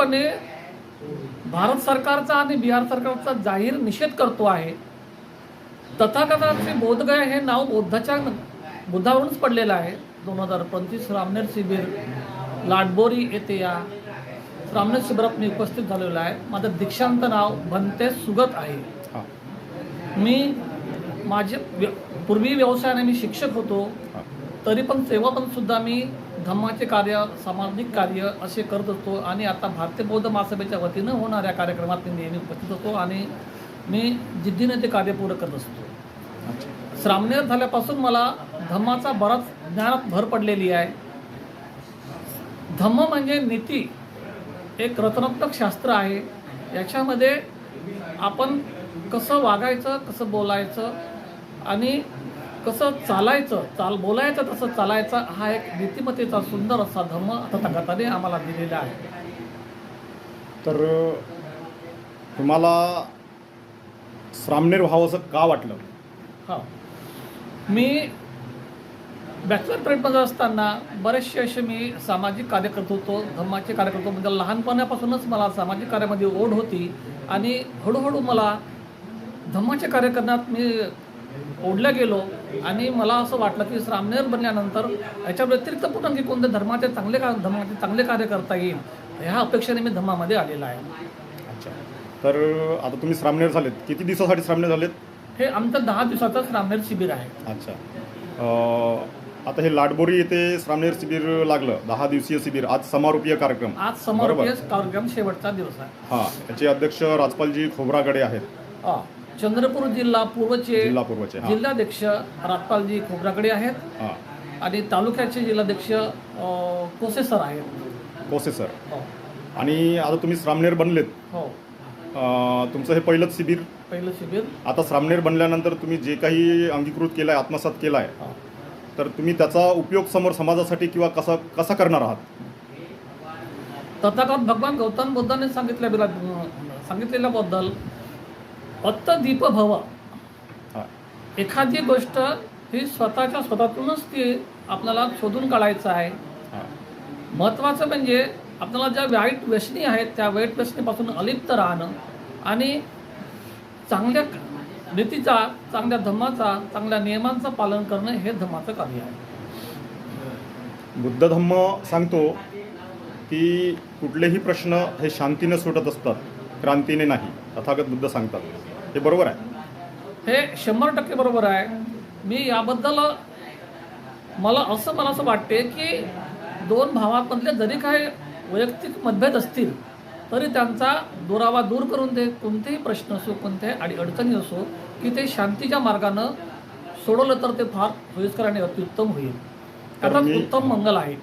स्पष्टपणे भारत सरकारचा आणि बिहार सरकारचा जाहीर निषेध करतो आहे. तथाकथाचे बोधगया हे नाव बौद्धाच्या बुद्धावरूनच पडलेलं आहे. दोन हजार पंचवीस रामनेर शिबिर लाडबोरी येथे या रामनेर शिबिरात मी उपस्थित झालेलो आहे. माझं दीक्षांत नाव भंते सुगत आहे. मी माझे पूर्वी व्यवसायाने मी शिक्षक होतो. तरी पण तेव्हा पण सुद्धा मी धम्माचे कार्य सामाजिक कार्य असे करत असतो आणि आता भारतीय बौद्ध महासभेच्या वतीनं होणाऱ्या कार्यक्रमात मी नेहमी उपस्थित होतो आणि मी जिद्दीने ते कार्य पूर्ण करत असतो. श्रामनेर झाल्यापासून मला धम्माचा बराच ज्ञानात भर पडलेली आहे. धम्म म्हणजे नीती एक रत्नात्मक शास्त्र आहे. याच्यामध्ये आपण कसं वागायचं कसं बोलायचं आणि कसं चालायचं चाल बोलायचं तसं चालायचं हा एक नीतिमत्तेचा सुंदर असा धम्म तथागताने आम्हाला दिलेला आहे. तर तुम्हाला श्रामनेर व्हावं असं का वाटलं? हा. मी बॅचलर पिरियडमध्ये असताना बरेचसे असे मी सामाजिक कार्य करत होतो धम्माचे कार्य करतो म्हणजे लहानपणापासूनच मला सामाजिक कार्यामध्ये ओढ होती आणि हळूहळू मला धम्माचे कार्य करण्यात मी ओढल्या गेलो आणि मला असं वाटलं की श्रामनेर बनल्यानंतर याच्या व्यतिरिक्त पुन्हा आणखी कोणत्या धर्माचे चांगले का धर्माचे चांगले कार्य करता येईल ह्या अपेक्षेने मी धम्मामध्ये आलेला आहे. अच्छा. तर आता तुम्ही श्रामनेर झालेत. किती दिवसासाठी श्रामनेर झालेत? हे आमचं दहा दिवसाचं श्रामनेर शिबिर आहे. अच्छा. आता हे लाडबोरी येथे श्रामनेर शिबिर लागलं. दहा दिवसीय शिबिर. आज समारोपीय कार्यक्रम. आज समारोपीय कार्यक्रम शेवटचा दिवस आहे. हां. याचे अध्यक्ष राजपालजी खोबरागडे आहेत. हा. चंद्रपूर जिल्हा पूर्वचे जिल्हा पूर्वचे हां. जिल्हाध्यक्ष राजपालजी खोबराकडे आहेत. हां. आणि तालुक्याचे जिल्हाध्यक्ष अ, कोसे सर आहेत. कोसे सर. हो. आणि आता तुम्ही श्रामनेर बनलेत. हो. अं, तुमचं हे पहिलंच शिबिर. पहिलं शिबिर. आता श्रामनेर बनल्यानंतर तुम्ही जे काही अंगीकृत केलं आहे आत्मसात केलं आहे हा. तर तुम्ही त्याचा उपयोग समोर समाजासाठी किंवा कसा कसा करणार आहात? तथागत भगवान गौतम बुद्धाने सांगितल्या सांगितलेल्याबद्दल अत्त दीप भव एखादी गोष्ट ही स्वतःच्या स्वतःतूनच ती आपल्याला शोधून काढायचं आहे. महत्त्वाचं म्हणजे आपल्याला ज्या वाईट व्यसनी आहेत त्या वाईट व्यसनीपासून अलिप्त राहणं आणि चांगल्या नीतीचा चांगल्या धम्माचा चांगल्या नियमांचं पालन करणं हे धम्माचं कार्य आहे. बुद्ध धम्म सांगतो की कुठलेही प्रश्न हे शांतीने सुटत असतात क्रांतीने नाही तथागत बुद्ध सांगतात. हे बरोबर आहे. हे शंभर टक्के बरोबर आहे. मी याबद्दल मला असं मला असं वाटते की दोन भावांमधले जरी काही वैयक्तिक मतभेद असतील तरी त्यांचा दुरावा दूर करून ते कोणतेही प्रश्न असो कोणत्याही अडी अडचणी असो की ते शांतीच्या मार्गानं सोडवलं तर ते फार सोयीस्कर आणि अत्युत्तम होईल. मी- उत्तम मंगल आहे.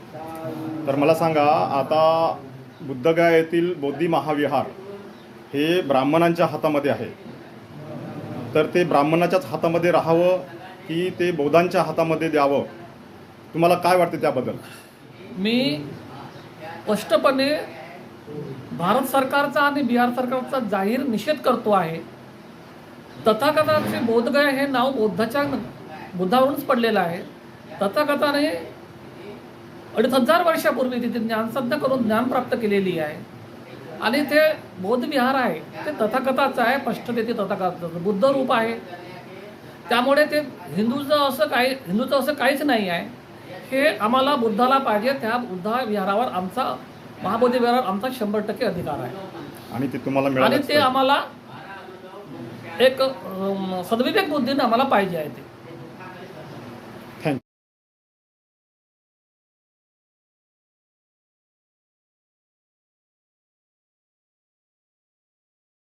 तर मला सांगा आता बुद्धगया येथील बौद्धी महाविहार हे ब्राह्मणांच्या हातामध्ये आहे. तर ते ब्राह्मणाच्याच हातामध्ये राहावं की ते बौद्धांच्या हातामध्ये द्यावं? तुम्हाला काय वाटते त्याबद्दल? मी स्पष्टपणे भारत सरकारचा आणि बिहार सरकारचा जाहीर निषेध करतो आहे. तथाकथाचे बोधगया हे नाव बौद्धाच्या बुद्धावरूनच पडलेलं आहे. तथाकथाने अडीच हजार वर्षापूर्वी तिथे ज्ञानसाधना करून ज्ञान प्राप्त केलेली आहे. आणि ते बौद्ध विहार आहे ते तथाकथाचं आहे ते तथाकथाचं बुद्ध रूप आहे. त्यामुळे ते हिंदूचं असं काही हिंदूचं असं काहीच नाही आहे. हे आम्हाला बुद्धाला पाहिजे त्या बुद्धा विहारावर आमचा महाबोधी विहारावर आमचा शंभर टक्के अधिकार आहे. आणि ते तुम्हाला आणि ते आम्हाला एक सद्विवेक बुद्धीने आम्हाला पाहिजे आहे ते.